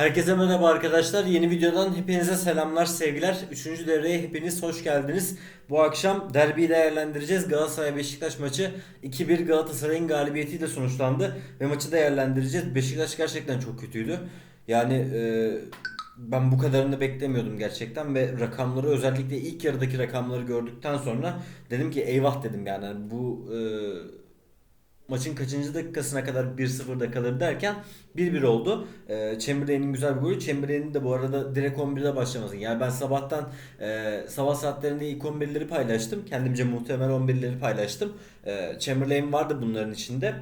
Herkese merhaba arkadaşlar. Yeni videodan hepinize selamlar, sevgiler. Üçüncü devreye hepiniz hoş geldiniz. Bu akşam derbiyi değerlendireceğiz. Galatasaray Beşiktaş maçı 2-1 Galatasaray'ın galibiyetiyle sonuçlandı ve maçı değerlendireceğiz. Beşiktaş gerçekten çok kötüydü. Yani e, ben bu kadarını beklemiyordum gerçekten ve rakamları özellikle ilk yarıdaki rakamları gördükten sonra dedim ki eyvah dedim yani bu e, maçın kaçıncı dakikasına kadar 1-0'da kalır derken 1-1 oldu. Ee, Chamberlain'in güzel bir golü. Chamberlain'in de bu arada direkt 11'de başlaması. Yani ben sabahtan e, sabah saatlerinde ilk 11'leri paylaştım. Kendimce muhtemel 11'leri paylaştım. E, Chamberlain vardı bunların içinde.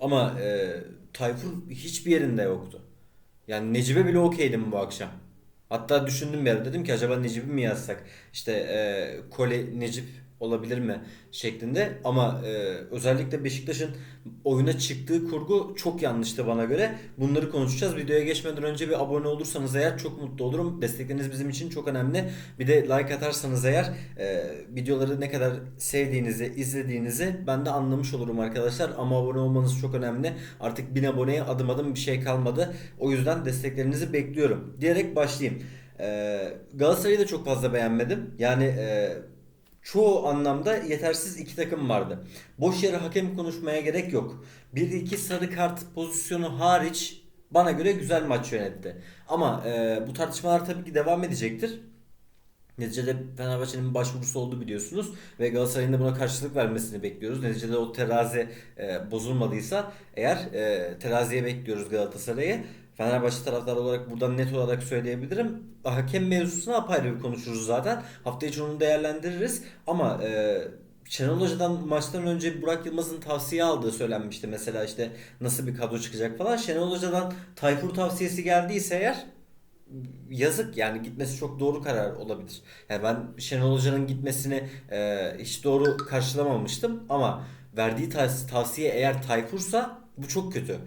Ama e, Tayfur hiçbir yerinde yoktu. Yani Necip'e bile okeydim bu akşam. Hatta düşündüm bir dedim ki acaba Necip'i mi yazsak? İşte e, Kole Necip olabilir mi şeklinde ama e, özellikle Beşiktaş'ın oyuna çıktığı kurgu çok yanlıştı bana göre. Bunları konuşacağız. Videoya geçmeden önce bir abone olursanız eğer çok mutlu olurum. Destekleriniz bizim için çok önemli. Bir de like atarsanız eğer e, videoları ne kadar sevdiğinizi, izlediğinizi ben de anlamış olurum arkadaşlar. Ama abone olmanız çok önemli. Artık 1000 aboneye adım adım bir şey kalmadı. O yüzden desteklerinizi bekliyorum. Diyerek başlayayım. E, Galatasaray'ı da çok fazla beğenmedim. Yani e, çoğu anlamda yetersiz iki takım vardı. Boş yere hakem konuşmaya gerek yok. Bir iki sarı kart pozisyonu hariç bana göre güzel maç yönetti. Ama e, bu tartışmalar tabii ki devam edecektir. Neticede Fenerbahçe'nin başvurusu oldu biliyorsunuz ve Galatasaray'ın da buna karşılık vermesini bekliyoruz. Neticede o terazi e, bozulmadıysa eğer e, teraziye bekliyoruz Galatasaray'ı. Fenerbahçe taraftarı olarak buradan net olarak söyleyebilirim. Hakem mevzusunu apayrı bir konuşuruz zaten. Hafta içi onu değerlendiririz. Ama e, Şenol Hoca'dan maçtan önce Burak Yılmaz'ın tavsiye aldığı söylenmişti. Mesela işte nasıl bir kadro çıkacak falan. Şenol Hoca'dan Tayfur tavsiyesi geldiyse eğer yazık yani gitmesi çok doğru karar olabilir. Yani ben Şenol Hoca'nın gitmesini e, hiç doğru karşılamamıştım ama verdiği tav- tavsiye eğer Tayfur'sa bu çok kötü.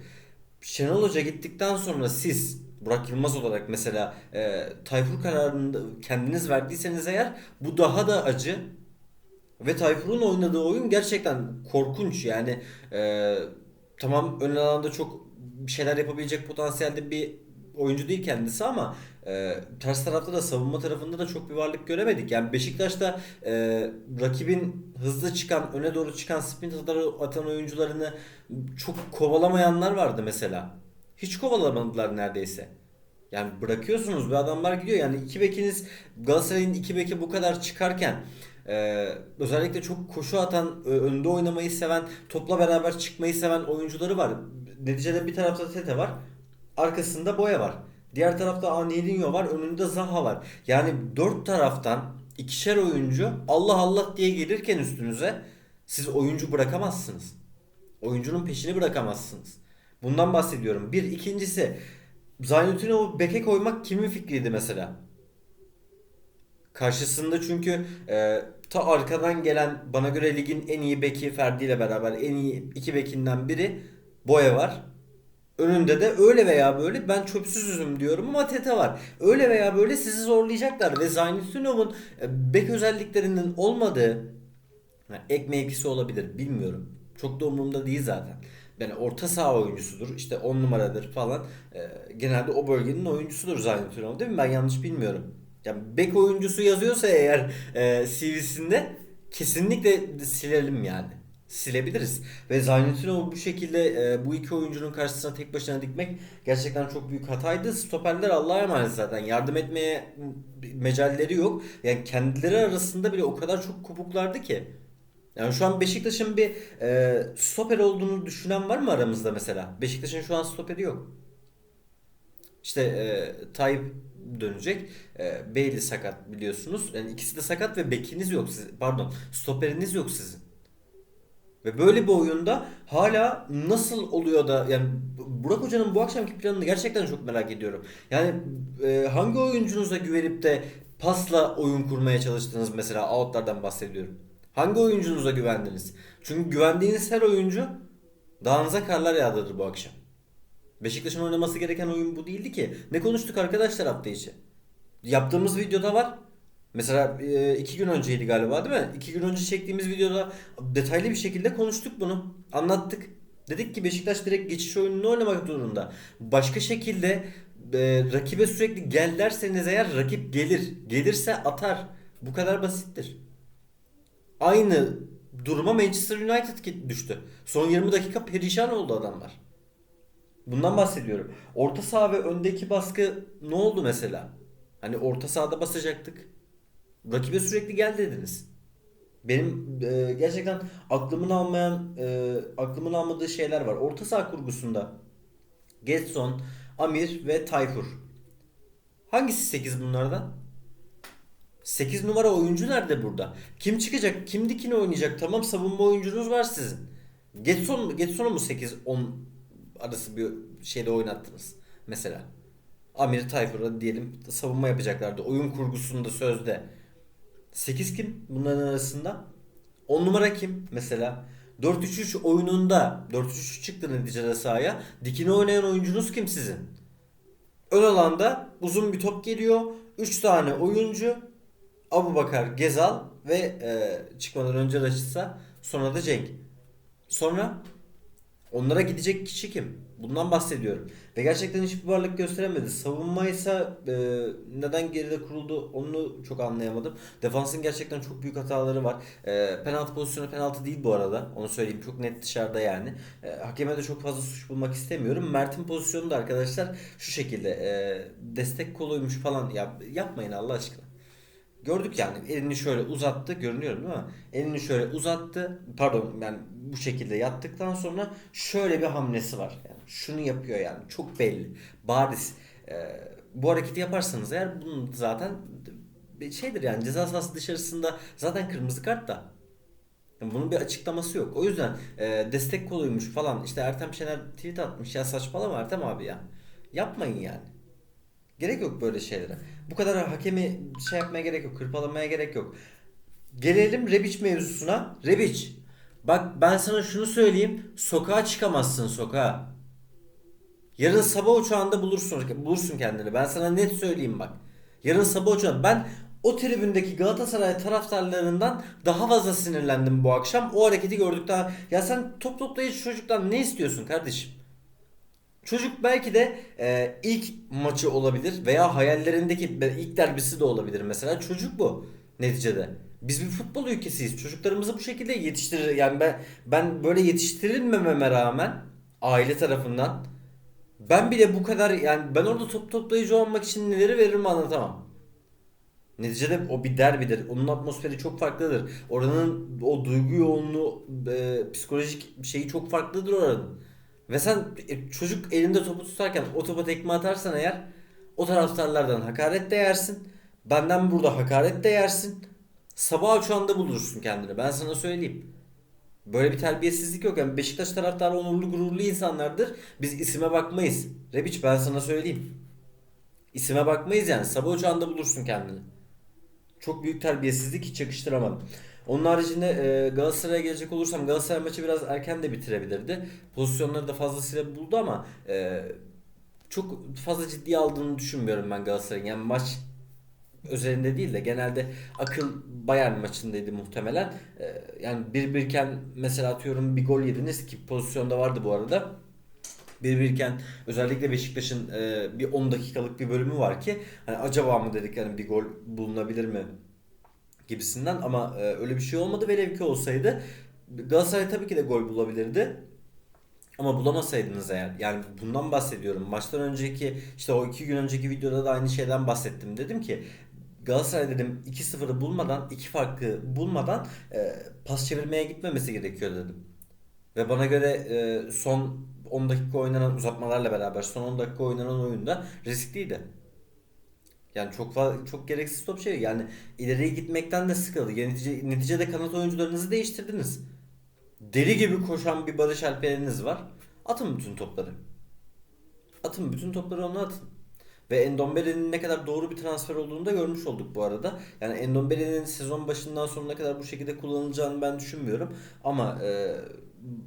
Şenol Hoca gittikten sonra siz Burak Yılmaz olarak mesela e, Tayfur kararını kendiniz verdiyseniz eğer bu daha da acı. Ve Tayfur'un oynadığı oyun gerçekten korkunç. Yani e, tamam ön alanda çok bir şeyler yapabilecek potansiyelde bir oyuncu değil kendisi ama e, ters tarafta da savunma tarafında da çok bir varlık göremedik. Yani Beşiktaş'ta e, rakibin hızlı çıkan, öne doğru çıkan sprint atan oyuncularını çok kovalamayanlar vardı mesela. Hiç kovalamadılar neredeyse. Yani bırakıyorsunuz ve adamlar gidiyor. Yani iki bekiniz Galatasaray'ın iki beki bu kadar çıkarken e, özellikle çok koşu atan, önde oynamayı seven, topla beraber çıkmayı seven oyuncuları var. Neticede bir tarafta Tete var. Arkasında Boya var. Diğer tarafta Angelinho var. Önünde Zaha var. Yani dört taraftan ikişer oyuncu Allah Allah diye gelirken üstünüze siz oyuncu bırakamazsınız. Oyuncunun peşini bırakamazsınız. Bundan bahsediyorum. Bir. ikincisi Zaynutinov'u beke koymak kimin fikriydi mesela? Karşısında çünkü e, ta arkadan gelen bana göre ligin en iyi beki Ferdi ile beraber en iyi iki bekinden biri Boya var. Önünde de öyle veya böyle ben çöpsüzüm diyorum ama Tete var. Öyle veya böyle sizi zorlayacaklar ve Zaynutinov'un e, bek özelliklerinin olmadığı ek mevkisi olabilir bilmiyorum. Çok da umurumda değil zaten. Yani orta saha oyuncusudur. işte 10 numaradır falan. E, genelde o bölgenin oyuncusudur Zaynutino değil mi? Ben yanlış bilmiyorum. Yani bek oyuncusu yazıyorsa eğer e, CV'sinde kesinlikle silelim yani. Silebiliriz. Ve Zaynutinov'u bu şekilde e, bu iki oyuncunun karşısına tek başına dikmek gerçekten çok büyük hataydı. Stoperler Allah'a emanet zaten. Yardım etmeye mecalleri yok. Yani kendileri arasında bile o kadar çok kopuklardı ki. Yani şu an Beşiktaş'ın bir e, stoper olduğunu düşünen var mı aramızda mesela? Beşiktaş'ın şu an stoperi yok. İşte e, Tayyip dönecek. E, Bailey sakat biliyorsunuz. Yani ikisi de sakat ve bekiniz yok. Siz, pardon, stoperiniz yok sizin. Ve böyle bir oyunda hala nasıl oluyor da yani Burak Hoca'nın bu akşamki planını gerçekten çok merak ediyorum. Yani e, hangi oyuncunuza güvenip de pasla oyun kurmaya çalıştınız mesela outlardan bahsediyorum. Hangi oyuncunuza güvendiniz? Çünkü güvendiğiniz her oyuncu dağınıza karlar yağdırdı bu akşam. Beşiktaş'ın oynaması gereken oyun bu değildi ki. Ne konuştuk arkadaşlar hafta içi? Yaptığımız videoda var. Mesela iki gün önceydi galiba değil mi? İki gün önce çektiğimiz videoda detaylı bir şekilde konuştuk bunu. Anlattık. Dedik ki Beşiktaş direkt geçiş oyununu oynamak zorunda. Başka şekilde e, rakibe sürekli gel derseniz eğer rakip gelir. Gelirse atar. Bu kadar basittir. Aynı duruma Manchester United düştü. Son 20 dakika perişan oldu adamlar. Bundan bahsediyorum. Orta saha ve öndeki baskı ne oldu mesela? Hani orta sahada basacaktık. Rakibe sürekli gel dediniz. Benim e, gerçekten aklımın almayan, e, aklımın almadığı şeyler var. Orta saha kurgusunda Getson, Amir ve Tayfur. Hangisi 8 bunlardan? 8 numara oyuncu nerede burada? Kim çıkacak? Kim dikine oynayacak? Tamam savunma oyuncunuz var sizin. Getson, Getson'u mu 8 10 arası bir şeyde oynattınız mesela? Amir Tayfur'a diyelim savunma yapacaklardı. Oyun kurgusunda sözde. 8 kim bunların arasında? 10 numara kim mesela? 4-3-3 oyununda 4-3-3 çıktı neticede sahaya. Dikine oynayan oyuncunuz kim sizin? Ön alanda uzun bir top geliyor. 3 tane oyuncu. Abu Bakar, Gezal ve e, çıkmadan önce Raşitsa sonra da Cenk. Sonra onlara gidecek kişi kim? Bundan bahsediyorum. Ve gerçekten hiçbir varlık gösteremedi. Savunmaysa e, neden geride kuruldu onu çok anlayamadım. Defansın gerçekten çok büyük hataları var. E, penaltı pozisyonu penaltı değil bu arada. Onu söyleyeyim çok net dışarıda yani. E, hakeme de çok fazla suç bulmak istemiyorum. Mert'in pozisyonu da arkadaşlar şu şekilde e, destek koluymuş falan yap, yapmayın Allah aşkına. Gördük yani elini şöyle uzattı görünüyor değil mi? Elini şöyle uzattı pardon yani bu şekilde yattıktan sonra şöyle bir hamlesi var. Yani şunu yapıyor yani çok belli bariz. Ee, bu hareketi yaparsanız eğer bunun zaten şeydir yani ceza sahası dışarısında zaten kırmızı kart da. Bunun bir açıklaması yok. O yüzden e, destek koluymuş falan işte Ertem Şener tweet atmış ya saçmalama Ertem abi ya. Yapmayın yani. Gerek yok böyle şeylere. Bu kadar hakemi şey yapmaya gerek yok. Kırpalamaya gerek yok. Gelelim Rebic mevzusuna. Rebic. Bak ben sana şunu söyleyeyim. Sokağa çıkamazsın sokağa. Yarın sabah uçağında bulursun bulursun kendini. Ben sana net söyleyeyim bak. Yarın sabah uçağında ben o tribündeki Galatasaray taraftarlarından daha fazla sinirlendim bu akşam. O hareketi gördükten ya sen top toplayıcı çocuktan ne istiyorsun kardeşim? Çocuk belki de e, ilk maçı olabilir veya hayallerindeki ilk derbisi de olabilir mesela. Çocuk bu neticede. Biz bir futbol ülkesiyiz. Çocuklarımızı bu şekilde yetiştirir. Yani ben ben böyle yetiştirilmememe rağmen aile tarafından ben bile bu kadar yani ben orada top toplayıcı olmak için neleri veririm anlatamam. Neticede o bir derbidir. Onun atmosferi çok farklıdır. Oranın o duygu yoğunluğu, e, psikolojik şeyi çok farklıdır oranın. Ve sen e, çocuk elinde topu tutarken o topa tekme atarsan eğer o taraftarlardan hakaret de yersin. Benden burada hakaret de yersin. Sabah uçağında bulursun kendini. Ben sana söyleyeyim. Böyle bir terbiyesizlik yok. Yani Beşiktaş taraftarı onurlu gururlu insanlardır. Biz isime bakmayız. Rebiç ben sana söyleyeyim. İsime bakmayız yani. Sabah uçağında bulursun kendini. Çok büyük terbiyesizlik hiç yakıştıramadım. Onun haricinde e, Galatasaray'a gelecek olursam Galatasaray maçı biraz erken de bitirebilirdi. Pozisyonları da fazlasıyla buldu ama e, çok fazla ciddiye aldığını düşünmüyorum ben Galatasaray'ın. Yani maç özelinde değil de genelde akıl Bayern maçındaydı muhtemelen. E, yani bir birken mesela atıyorum bir gol yediniz ki pozisyonda vardı bu arada. Bir birken özellikle Beşiktaş'ın e, bir 10 dakikalık bir bölümü var ki hani acaba mı dedik yani bir gol bulunabilir mi gibisinden ama e, öyle bir şey olmadı. Velev ki olsaydı Galatasaray tabii ki de gol bulabilirdi. Ama bulamasaydınız eğer yani bundan bahsediyorum. Maçtan önceki işte o iki gün önceki videoda da aynı şeyden bahsettim. Dedim ki Galatasaray dedim 2-0'ı bulmadan iki farkı bulmadan e, pas çevirmeye gitmemesi gerekiyor dedim. Ve bana göre e, son 10 dakika oynanan uzatmalarla beraber son 10 dakika oynanan oyunda riskliydi. Yani çok çok gereksiz top şey. Yani ileriye gitmekten de sıkıldı. Netice, neticede kanat oyuncularınızı değiştirdiniz. Deli gibi koşan bir Barış Alper'iniz var. Atın bütün topları. Atın bütün topları ona atın. Ve Endombele'nin ne kadar doğru bir transfer olduğunu da görmüş olduk bu arada. Yani Endombele'nin sezon başından sonuna kadar bu şekilde kullanılacağını ben düşünmüyorum. Ama e,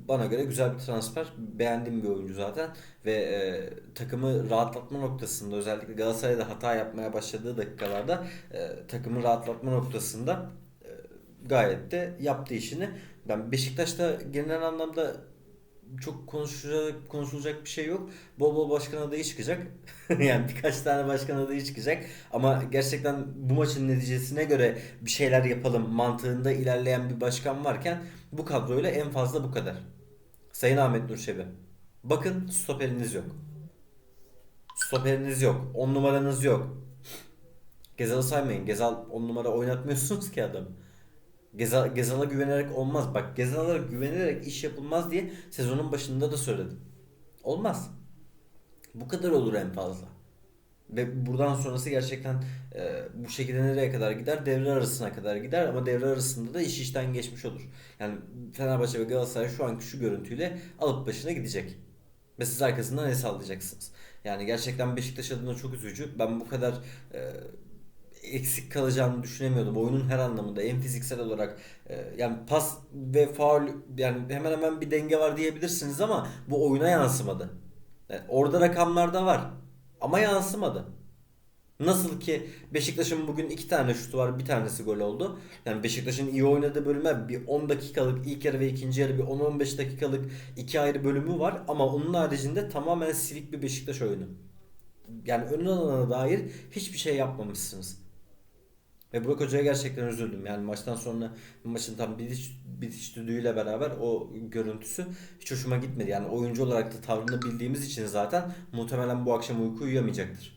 bana göre güzel bir transfer. Beğendiğim bir oyuncu zaten. Ve e, takımı rahatlatma noktasında özellikle Galatasaray'da hata yapmaya başladığı dakikalarda e, takımı rahatlatma noktasında e, gayet de yaptı işini. Ben Beşiktaş'ta genel anlamda çok konuşulacak, konuşulacak bir şey yok. Bol bol başkan adayı çıkacak. yani birkaç tane başkan adayı çıkacak. Ama gerçekten bu maçın neticesine göre bir şeyler yapalım mantığında ilerleyen bir başkan varken bu kadroyla en fazla bu kadar. Sayın Ahmet Nur Çebi. Bakın stoperiniz yok. Stoperiniz yok. 10 numaranız yok. Gezal'ı saymayın. Gezal 10 numara oynatmıyorsunuz ki adam. Gezal, Gezal'a güvenerek olmaz. Bak Gezal'a güvenerek iş yapılmaz diye sezonun başında da söyledim. Olmaz. Bu kadar olur en fazla. Ve buradan sonrası gerçekten e, bu şekilde nereye kadar gider? Devre arasına kadar gider ama devre arasında da iş işten geçmiş olur. Yani Fenerbahçe ve Galatasaray şu anki şu görüntüyle alıp başına gidecek. Ve siz arkasından ne sağlayacaksınız? Yani gerçekten Beşiktaş adına çok üzücü. Ben bu kadar e, eksik kalacağını düşünemiyordum. Oyunun her anlamında en fiziksel olarak e, yani pas ve faul yani hemen hemen bir denge var diyebilirsiniz ama bu oyuna yansımadı. Yani orada rakamlar da var ama yansımadı. Nasıl ki Beşiktaş'ın bugün iki tane şutu var bir tanesi gol oldu. Yani Beşiktaş'ın iyi oynadığı bölümler bir 10 dakikalık ilk yarı ve ikinci yarı bir 10-15 dakikalık iki ayrı bölümü var. Ama onun haricinde tamamen silik bir Beşiktaş oyunu. Yani önün alana dair hiçbir şey yapmamışsınız. Ve Burak Hoca'ya gerçekten üzüldüm. Yani maçtan sonra maçın tam bitiş, bitiş düdüğüyle beraber o görüntüsü hiç hoşuma gitmedi. Yani oyuncu olarak da tavrını bildiğimiz için zaten muhtemelen bu akşam uyku uyuyamayacaktır.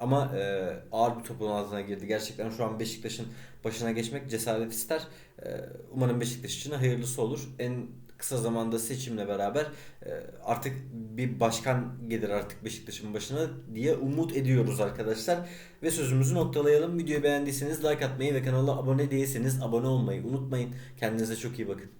Ama e, ağır bir topun altına girdi. Gerçekten şu an Beşiktaş'ın başına geçmek cesaret ister. E, umarım Beşiktaş için hayırlısı olur. En kısa zamanda seçimle beraber e, artık bir başkan gelir artık Beşiktaş'ın başına diye umut ediyoruz arkadaşlar. Ve sözümüzü noktalayalım. Videoyu beğendiyseniz like atmayı ve kanala abone değilseniz abone olmayı unutmayın. Kendinize çok iyi bakın.